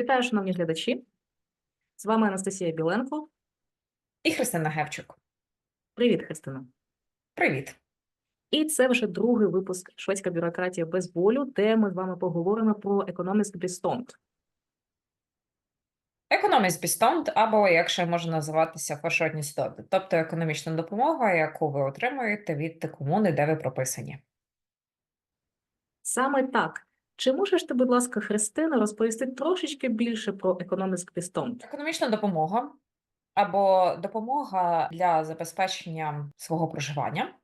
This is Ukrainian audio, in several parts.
Вітаю, шановні глядачі. З вами Анастасія Біленко. І Христина Гевчук. Привіт, Христина. Привіт. І це вже другий випуск Шведська бюрократія без болю, де ми з вами поговоримо про економіст бістонд. Економіст бістонд, або як ще може називатися фашотні стоди, тобто економічна допомога, яку ви отримуєте від комуни, де ви прописані. Саме так. Чи можеш ти, будь ласка, Христина, розповісти трошечки більше про економіст бістонд? Економічна допомога або допомога для забезпечення свого проживання,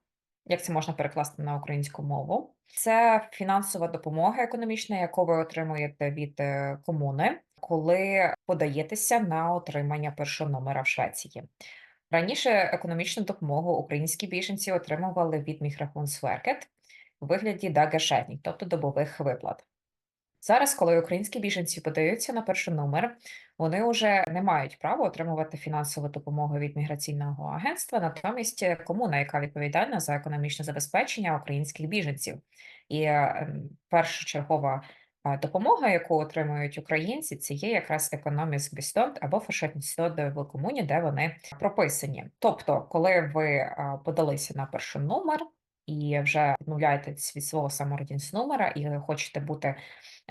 як це можна перекласти на українську мову, це фінансова допомога економічна, яку ви отримуєте від е, комуни, коли подаєтеся на отримання першого номера в Швеції. Раніше економічну допомогу українські біженці отримували від Migrationsverket у вигляді дагершетнік, тобто добових виплат. Зараз, коли українські біженці подаються на перший номер, вони вже не мають права отримувати фінансову допомогу від міграційного агентства, натомість е, комуна, яка відповідальна за економічне забезпечення українських біженців. І е, ем, першочергова е, допомога, яку отримують українці, це є якраз економіс бістond або фашетністод в комуні, де вони прописані. Тобто, коли ви подалися на перший номер і вже відмовляєтесь від свого самородінс-номера і хочете бути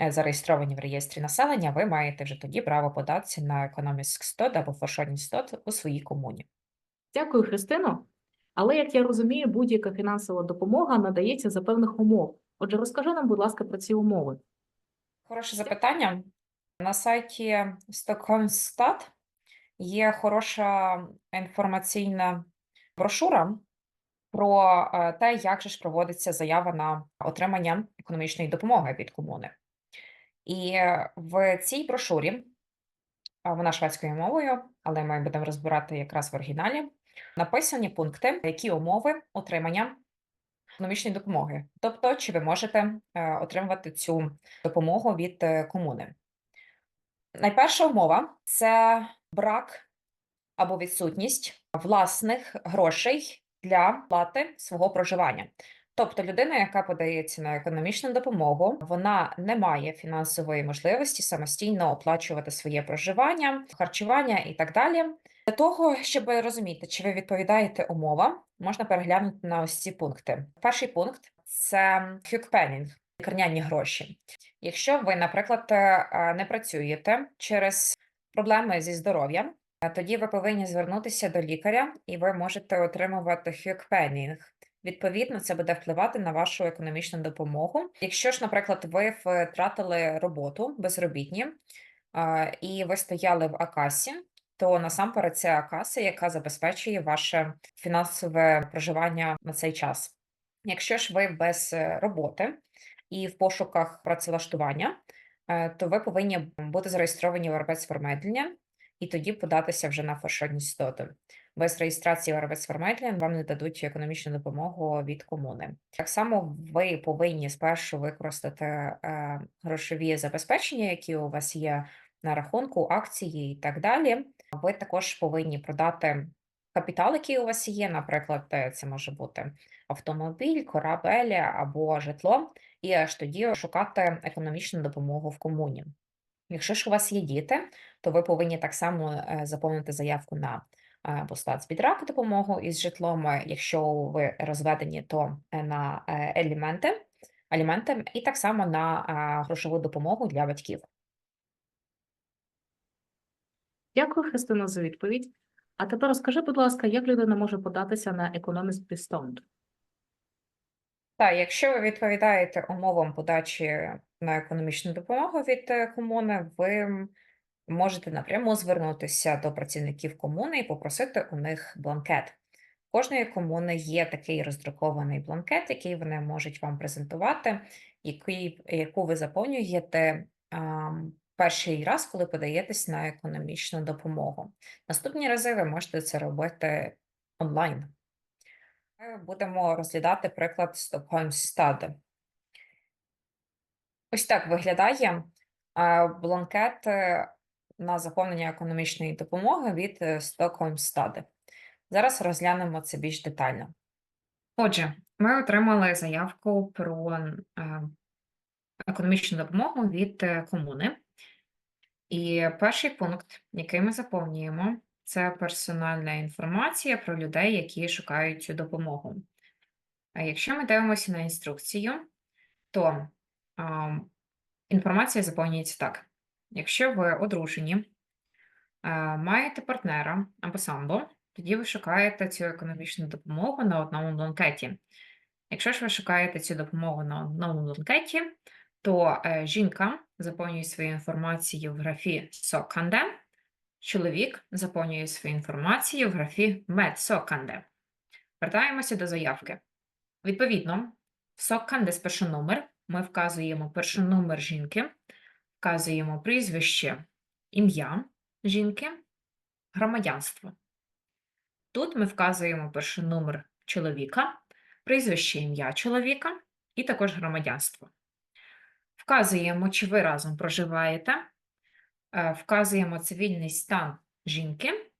е, зареєстровані в реєстрі населення, ви маєте вже тоді право податися на економіс стод або фашетністод у своїй комуні. Дякую, Христино. Але, як я розумію, будь-яка фінансова допомога надається за певних умов. Отже, розкажи нам, будь ласка, про ці умови. Хороше запитання. На сайті Stockholmstat є хороша інформаційна брошура про е, те, як же ж проводиться заява на отримання економічної допомоги від комуни. І в цій брошурі, вона шведською мовою, але ми будемо розбирати якраз в оригіналі, написані пункти, які умови отримання економічної допомоги. Тобто, чи ви можете е, отримувати цю допомогу від е, комуни. Найперша умова це брак або відсутність власних грошей для плати свого проживання. Тобто людина, яка подається на економічну допомогу, вона не має фінансової можливості самостійно оплачувати своє проживання, харчування і так далі. Для того, щоб розуміти, чи ви відповідаєте умовам, можна переглянути на ось ці пункти. Перший пункт це хюкпенінг, лікарняні гроші. Якщо ви, наприклад, е, не працюєте через проблеми зі здоров'ям, тоді ви повинні звернутися до лікаря, і ви можете отримувати хюкпенінг. Відповідно, це буде впливати на вашу економічну допомогу. Якщо ж, наприклад, ви втратили роботу безробітні і ви стояли в Акасі, то насамперед це Акаса, яка забезпечує ваше фінансове проживання на цей час. Якщо ж ви без роботи і в пошуках працевлаштування, е, то ви повинні бути зареєстровані в Арбецформедлення і тоді податися вже на фашоністоту. Без реєстрації в Арбецформедлін вам не дадуть економічну допомогу від комуни. Так само ви повинні спершу використати е, грошові забезпечення, які у вас є на рахунку, акції і так далі. Ви також повинні продати капітал, який у вас є. Наприклад, е, це може бути автомобіль, корабель або житло, і аж тоді шукати економічну допомогу в комуні. Якщо ж у вас є діти, то ви повинні так само е, заповнити заявку на або стацбідрак допомогу із житлом. е, Якщо ви розведені, то е, на е, елементи, аліменти, і так само на грошову допомогу для батьків. Дякую, Христина, за відповідь. А тепер розкажи, будь ласка, як людина може податися на економіст бістонд? Так, якщо ви відповідаєте умовам подачі на економічну допомогу від е, комуни, ви можете напряму звернутися до працівників комуни і попросити у них бланкет. У Кожної комуни є такий роздрукований бланкет, який вони можуть вам презентувати, який, яку ви заповнюєте ам, перший раз, коли подаєтесь на економічну допомогу. Наступні рази ви можете це робити онлайн. Ми будемо розглядати приклад Stockholm Study. Ось так виглядає бланкет е, на заповнення економічної допомоги від е, Stockholm Study. Зараз розглянемо це більш детально. Отже, ми отримали заявку про е, економічну допомогу від е, комуни. І перший пункт, який ми заповнюємо, це персональна інформація про людей, які шукають цю допомогу. А якщо ми дивимося на інструкцію, то а, інформація заповнюється так: якщо ви одружені, а, маєте партнера або самбо, тоді ви шукаєте цю економічну допомогу на одному бланкеті. Якщо ж ви шукаєте цю допомогу на одному бланкеті, то е, жінка заповнює свою інформацію в графі «Соканде», чоловік заповнює свою інформацію в графі «Медсоканде». Вертаємося до заявки. Відповідно, в «Соканде» з першономер ми вказуємо першономер жінки, вказуємо прізвище, ім'я жінки, громадянство. Тут ми вказуємо першономер чоловіка, прізвище ім'я чоловіка і також громадянство. Вказуємо, чи ви разом проживаєте, вказуємо цивільний стан жінки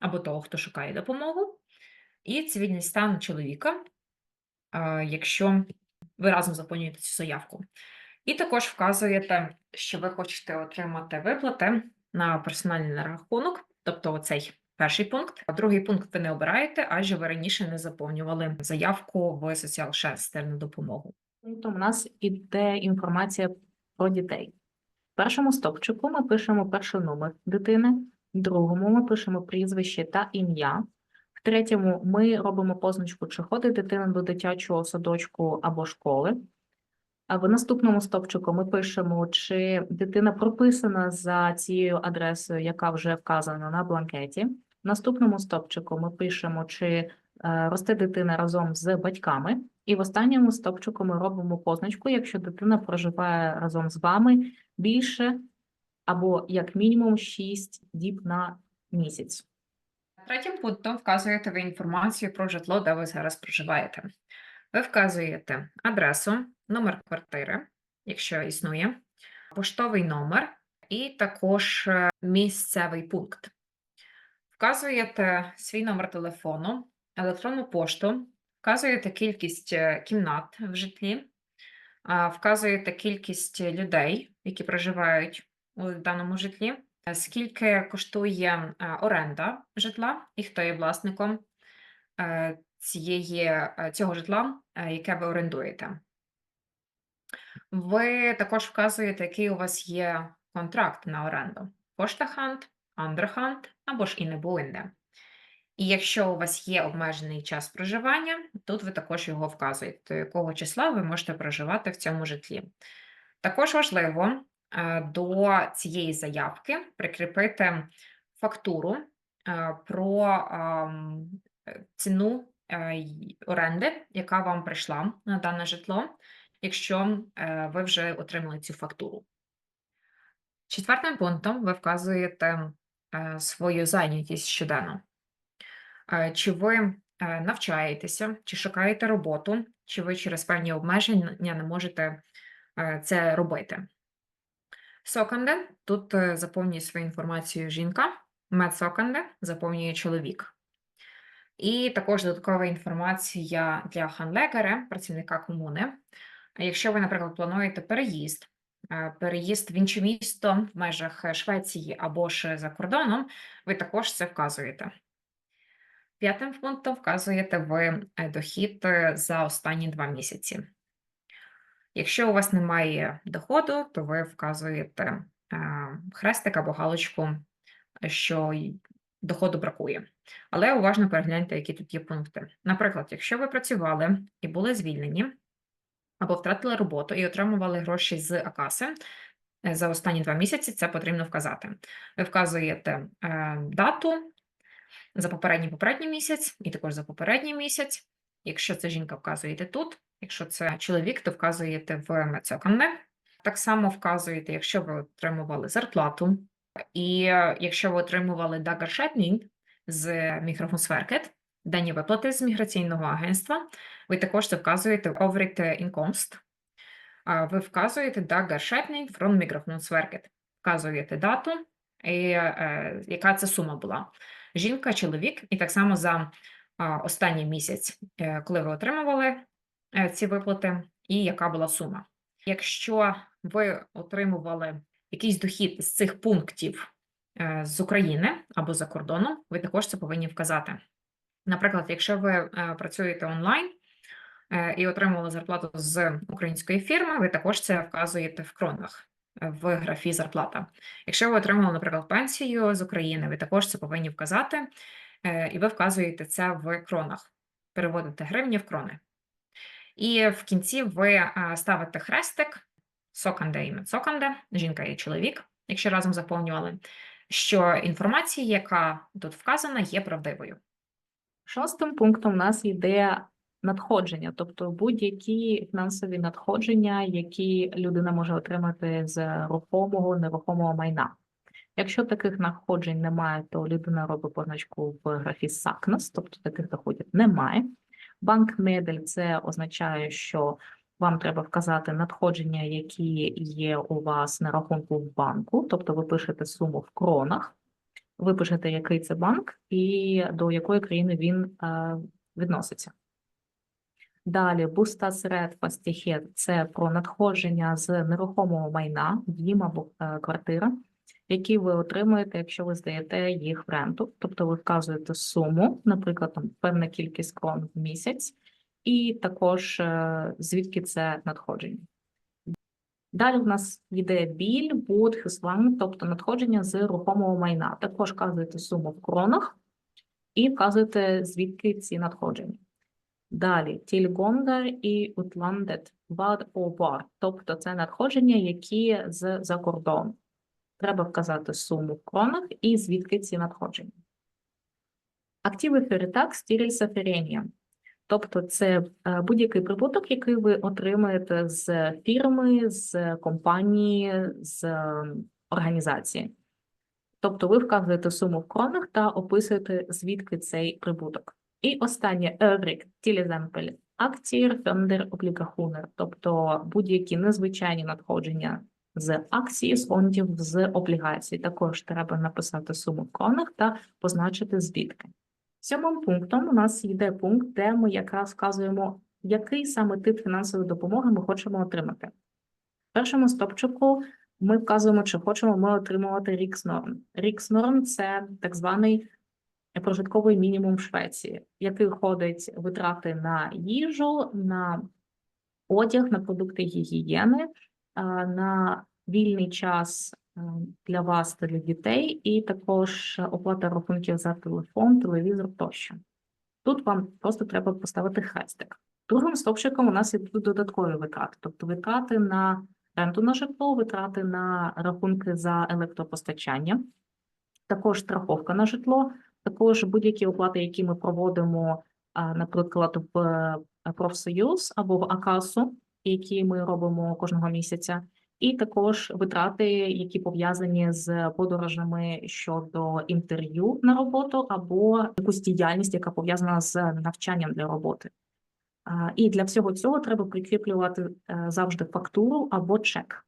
або того, хто шукає допомогу, і цивільний стан чоловіка, е, якщо ви разом заповнюєте цю заявку. І також вказуєте, що ви хочете отримати виплати на персональний рахунок, тобто оцей перший пункт. А другий пункт ви не обираєте, адже ви раніше не заповнювали заявку в соціал на допомогу. Пунктом у нас іде інформація про дітей. В першому стопчику ми пишемо перший номер дитини, в другому ми пишемо прізвище та ім'я. В третьому ми робимо позначку, чи ходить дитина до дитячого садочку або школи. А в наступному стопчику ми пишемо, чи дитина прописана за цією адресою, яка вже вказана на бланкеті. В наступному стопчику ми пишемо, чи е, росте дитина разом з батьками. І в останньому стопчику ми робимо позначку, якщо дитина проживає разом з вами більше або як мінімум 6 діб на місяць. Третім пунктом вказуєте ви інформацію про житло, де ви зараз проживаєте. Ви вказуєте адресу, номер квартири, якщо існує, поштовий номер і також е, місцевий пункт. Вказуєте свій номер телефону, електронну пошту, вказуєте кількість е, кімнат в житлі, вказуєте кількість людей, які проживають у даному житлі, е, скільки коштує е, оренда житла і хто є власником цієї, цього житла, яке ви орендуєте. Ви також вказуєте, який у вас є контракт на оренду: Поштахант, Андерхант або ж і Інебуінде. І якщо у вас є обмежений час проживання, тут ви також його вказуєте, до якого числа ви можете проживати в цьому житлі. Також важливо е, до цієї заявки прикріпити фактуру е, про е, ціну е, оренди, яка вам прийшла на дане житло, якщо ви вже отримали цю фактуру. Четвертим пунктом ви вказуєте свою зайнятість щоденно. Е, Чи ви е, навчаєтеся, чи шукаєте роботу, чи ви через певні обмеження не можете е, це робити. Соканде тут заповнює свою інформацію жінка, медсоканде заповнює чоловік. І також додаткова інформація для ханлекаря, працівника комуни. Якщо ви, наприклад, плануєте переїзд, переїзд в інше місто в межах Швеції або ж за кордоном, ви також це вказуєте. П'ятим пунктом вказуєте ви е, дохід е, за останні два місяці. Якщо у вас немає доходу, то ви вказуєте е, хрестик або галочку, що доходу бракує. Але уважно перегляньте, які тут є пункти. Наприклад, якщо ви працювали і були звільнені, або втратили роботу і отримували гроші з Акаси за останні два місяці, це потрібно вказати. Ви вказуєте дату, за попередній попередній місяць і також за попередній місяць. Якщо це жінка, вказуєте тут. Якщо це чоловік, то вказуєте в Мецоканне. Так само вказуєте, якщо ви отримували зарплату, і е, якщо ви отримували Dagersättning з Migrationsverket, дані виплати з міграційного агентства, ви також це вказуєте Overit Inkomst. Ви вказуєте Dagersättning from Migrationsverket. Вказуєте дату, і, е, яка це сума була жінка, чоловік, і так само за останній місяць, е, коли ви отримували е, ці виплати, і яка була сума. Якщо ви отримували якийсь дохід з цих пунктів е, з України або за кордону, ви також це повинні вказати. Наприклад, якщо ви працюєте онлайн і отримували зарплату з української фірми, ви також це вказуєте в кронах в графі зарплата. Якщо ви отримали, наприклад, пенсію з України, ви також це повинні вказати, е, і ви вказуєте це в кронах, переводите гривні в крони. І в кінці ви е, ставите хрестик соканде і медсоканде, жінка і чоловік, якщо разом заповнювали, що інформація, яка тут вказана, є правдивою. Шостим пунктом у нас йде надходження, тобто будь-які фінансові надходження, які людина може отримати з рухомого, нерухомого майна. Якщо таких надходжень немає, то людина робить позначку в графі САКНАС, тобто таких доходів немає. Банк Недель це означає, що вам треба вказати надходження, які є у вас на рахунку в банку, тобто ви пишете суму в кронах, ви пишете, який це банк і до якої країни він е, відноситься. Далі, Бустасред Фастіхет – це про надходження з нерухомого майна, дім або е, квартира, які ви отримуєте, якщо ви здаєте їх в ренту. Тобто ви вказуєте суму, наприклад, там певна кількість крон в місяць, і також е, звідки це надходження. Далі в нас йде біль, буд, хислан, тобто надходження з рухомого майна. Також вказуєте суму в кронах і вказуєте, звідки ці надходження. Далі тільгондер і утландет вад обар, тобто це надходження, які з за кордону. Треба вказати суму в кронах і звідки ці надходження. Активи ферітак стірільса ференія. Тобто це е, будь-який прибуток, який ви отримаєте з фірми, з компанії, з е, організації. Тобто ви вказуєте суму в кронах та описуєте, звідки цей прибуток. І останнє Еврік, тіліземпель, акції, фендер, облігахунер, тобто будь-які незвичайні надходження з акції, з фондів, з облігацій. Також треба написати суму в кронах та позначити звідки. Сьомим пунктом у нас йде пункт, де ми якраз вказуємо, який саме тип фінансової допомоги ми хочемо отримати. В першому стопчику ми вказуємо, чи хочемо ми отримувати Рікснорм. Рікснорм – це так званий прожитковий мінімум в Швеції, який входить витрати на їжу, на одяг, на продукти гігієни, на вільний час е, для вас та для дітей, і також оплата рахунків за телефон, телевізор тощо. Тут вам просто треба поставити хрестик. Другим стовпчиком у нас ідуть додаткові витрати, тобто витрати на ренту на житло, витрати на рахунки за електропостачання, також страховка на житло, також будь-які оплати, які ми проводимо, наприклад, в е, профсоюз або в АКАСу, які ми робимо кожного місяця, і також витрати, які пов'язані з подорожами щодо інтерв'ю на роботу або якусь діяльність, яка пов'язана з навчанням для роботи. І для всього цього треба прикріплювати е, завжди фактуру або чек.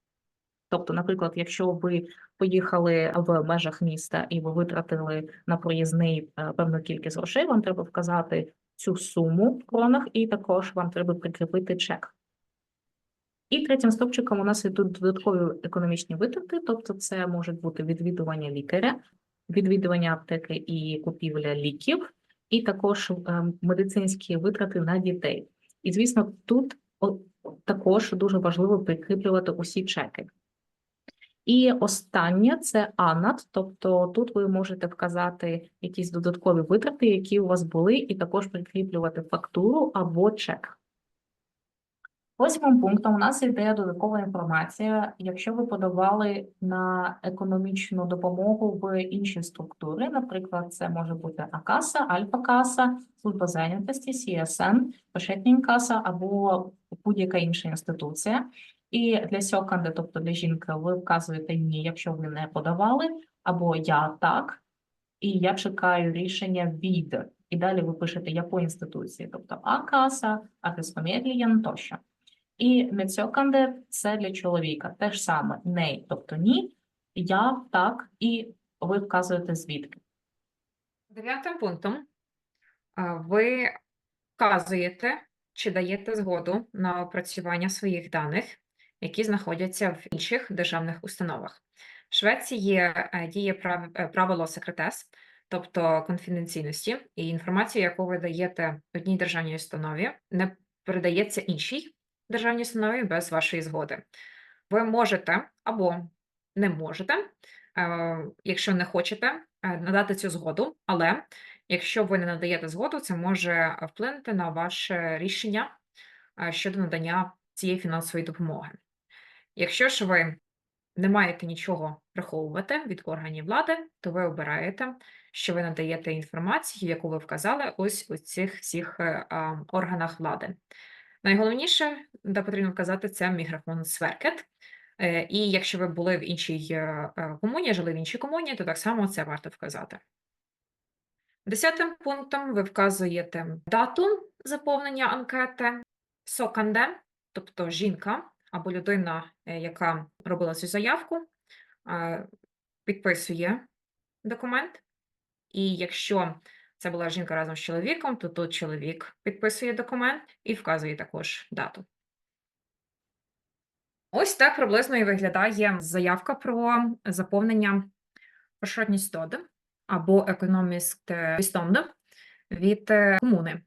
Тобто, наприклад, якщо ви поїхали в межах міста і ви витратили на проїзний е, певну кількість грошей, вам треба вказати цю суму в кронах, і також вам треба прикріпити чек. І третім стовпчиком у нас йдуть додаткові економічні витрати, тобто це можуть бути відвідування лікаря, відвідування аптеки і купівля ліків, і також е, медицинські витрати на дітей. І, звісно, тут також дуже важливо прикріплювати усі чеки. І останнє це АНАТ, тобто тут ви можете вказати якісь додаткові витрати, які у вас були, і також прикріплювати фактуру або чек. Восьмим пунктом у нас йде додаткова інформація. Якщо ви подавали на економічну допомогу в інші структури, наприклад, це може бути АКАСа, Альфа-каса, служба зайнятості, CSN, Пошетнінг-каса або будь-яка інша інституція. І для сьоканди, тобто для жінки, ви вказуєте ні, якщо ви не подавали, або я так, і я чекаю рішення від. І далі ви пишете яку інституції, тобто АКАСа, Акисфамілієн тощо. І медсьоканде – це для чоловіка. Те ж саме «ней», тобто ні, я так, і ви вказуєте звідки. Дев'ятим пунктом ви вказуєте, чи даєте згоду на опрацювання своїх даних які знаходяться в інших державних установах. В Швеції е, діє е, правило секретес, тобто конфіденційності, і інформацію, яку ви даєте одній державній установі, не передається іншій державній установі без вашої згоди. Ви можете або не можете, е, якщо не хочете, надати цю згоду, але якщо ви не надаєте згоду, це може вплинути на ваше рішення щодо надання цієї фінансової допомоги. Якщо ж ви не маєте нічого приховувати від органів влади, то ви обираєте, що ви надаєте інформацію, яку ви вказали ось у цих всіх е, органах влади. Найголовніше, де потрібно вказати, це міграфон Сверкет. Е, І якщо ви були в іншій е, комуні, жили в іншій комуні, то так само це варто вказати. Десятим пунктом ви вказуєте дату заповнення анкети, соканде, тобто жінка або людина, е, яка робила цю заявку, підписує документ. І якщо це була жінка разом з чоловіком, то тут чоловік підписує документ і вказує також дату. Ось так приблизно і виглядає заявка про заповнення Försörjningsstöd або економіст бістонду від е, комуни.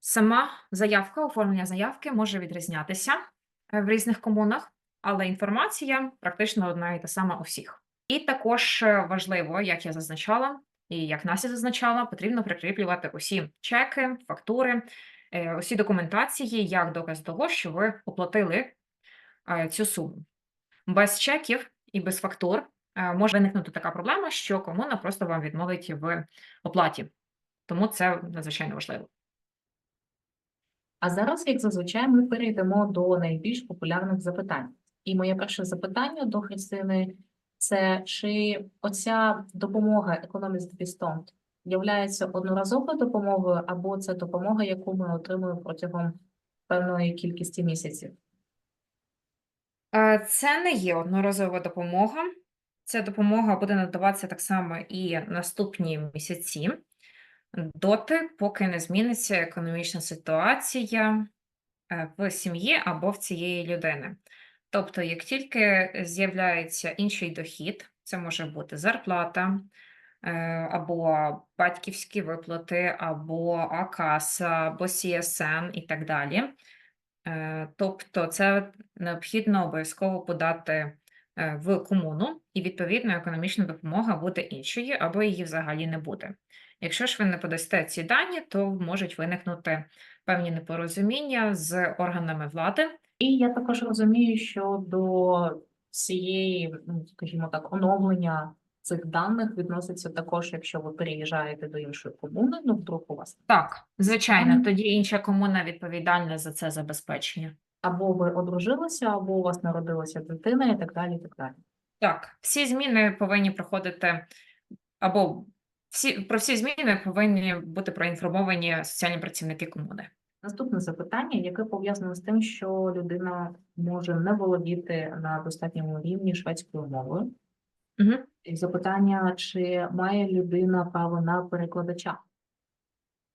Сама заявка, оформлення заявки може відрізнятися в різних комунах, але інформація практично одна і та сама у всіх. І також е, важливо, як я зазначала, і як Настя зазначала, потрібно прикріплювати усі чеки, фактури, е, усі документації як доказ того, що ви оплатили е, цю суму. Без чеків і без фактур е, може виникнути така проблема, що комуна просто вам відмовить в оплаті. Тому це надзвичайно важливо. А зараз, як зазвичай, ми перейдемо до найбільш популярних запитань. І моє перше запитання до Христини це чи оця допомога Economist Bistond являється одноразовою допомогою, або це допомога, яку ми отримуємо протягом певної кількості місяців? Е, Це не є одноразова допомога. Ця допомога буде надаватися так само і наступні місяці, доти, поки не зміниться економічна ситуація е, в сім'ї або в цієї людини. Тобто, як тільки з'являється інший дохід, це може бути зарплата, е, або батьківські виплати, або АКАС, або CSN і так далі. Е, Тобто це необхідно обов'язково подати в комуну, і відповідно економічна допомога буде іншою, або її взагалі не буде. Якщо ж ви не подасте ці дані, то можуть виникнути певні непорозуміння з органами влади. І я також розумію, що до цієї, ну, скажімо так, оновлення цих даних відноситься також, якщо ви переїжджаєте до іншої комуни, ну вдруг у вас Так, звичайно, Мгм. тоді інша комуна відповідальна за це забезпечення. або ви одружилися, або у вас народилася дитина, і так далі. і так далі. Так, всі зміни повинні проходити, або всі, про всі зміни повинні бути проінформовані соціальні працівники комуни. Наступне запитання, яке пов'язане з тим, що людина може не володіти на достатньому рівні шведською мовою. Угу. І запитання, чи має людина право на перекладача?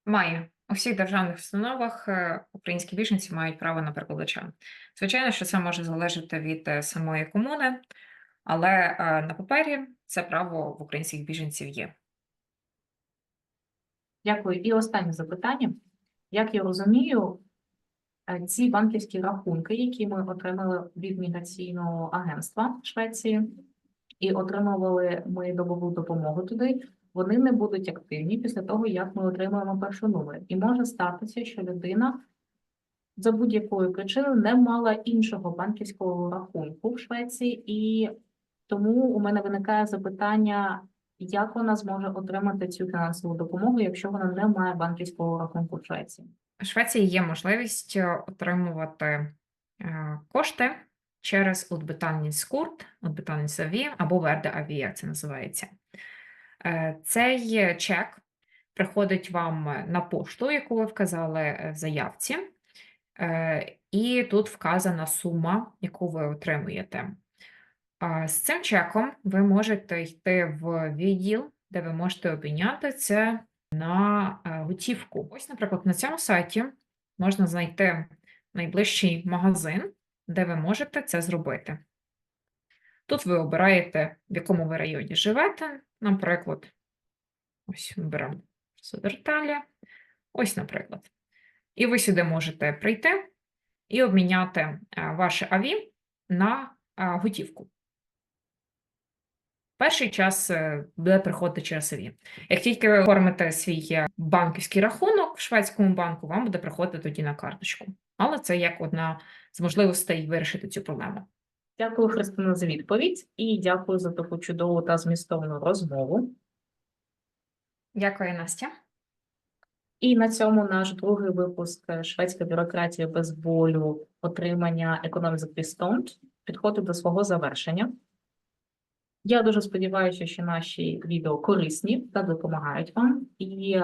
Має. У всіх державних установах е, українські біженці мають право на перекладача. Звичайно, що це може залежати від е, самої комуни, але е, на папері це право в українських біженців є. Дякую. І останнє запитання. Як я розумію, е, ці банківські рахунки, які ми отримали від міграційного агентства Швеції, і отримували ми добову допомогу туди, вони не будуть активні після того, як ми отримаємо перший номер. І може статися, що людина за будь-якою причиною не мала іншого банківського рахунку в Швеції, і тому у мене виникає запитання, як вона зможе отримати цю фінансову допомогу, якщо вона не має банківського рахунку в Швеції? В Швеції є можливість е, отримувати е, кошти через Utbetalningskort, Utbetalningsavi або Verde AV, як це називається. Е, Цей чек приходить вам на пошту, яку ви вказали в заявці, і тут вказана сума, яку ви отримуєте. З цим чеком ви можете йти в відділ, де ви можете обміняти це на е, готівку. Ось, наприклад, на цьому сайті можна знайти найближчий магазин, де ви можете це зробити. Тут ви обираєте, в якому ви районі живете. Наприклад, ось беремо Содерталія. Ось, наприклад. І ви сюди можете прийти і обміняти е, ваше АВІ на е, готівку. Перший час е, буде приходити через АВІ. Як тільки ви оформите свій е, банківський рахунок в шведському банку, вам буде приходити тоді на карточку. Але це як одна з можливостей вирішити цю проблему. Дякую, Христина, за відповідь і дякую за таку чудову та змістовну розмову. Дякую, Настя. І на цьому наш другий випуск е, Шведська бюрократія без болю отримання економік бістонд підходить до свого завершення. Я дуже сподіваюся, що наші відео корисні та допомагають вам, і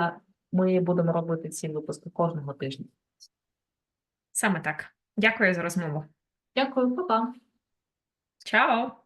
ми будемо робити ці випуски кожного тижня. Саме так. Дякую за розмову. Дякую, па-па! Чао!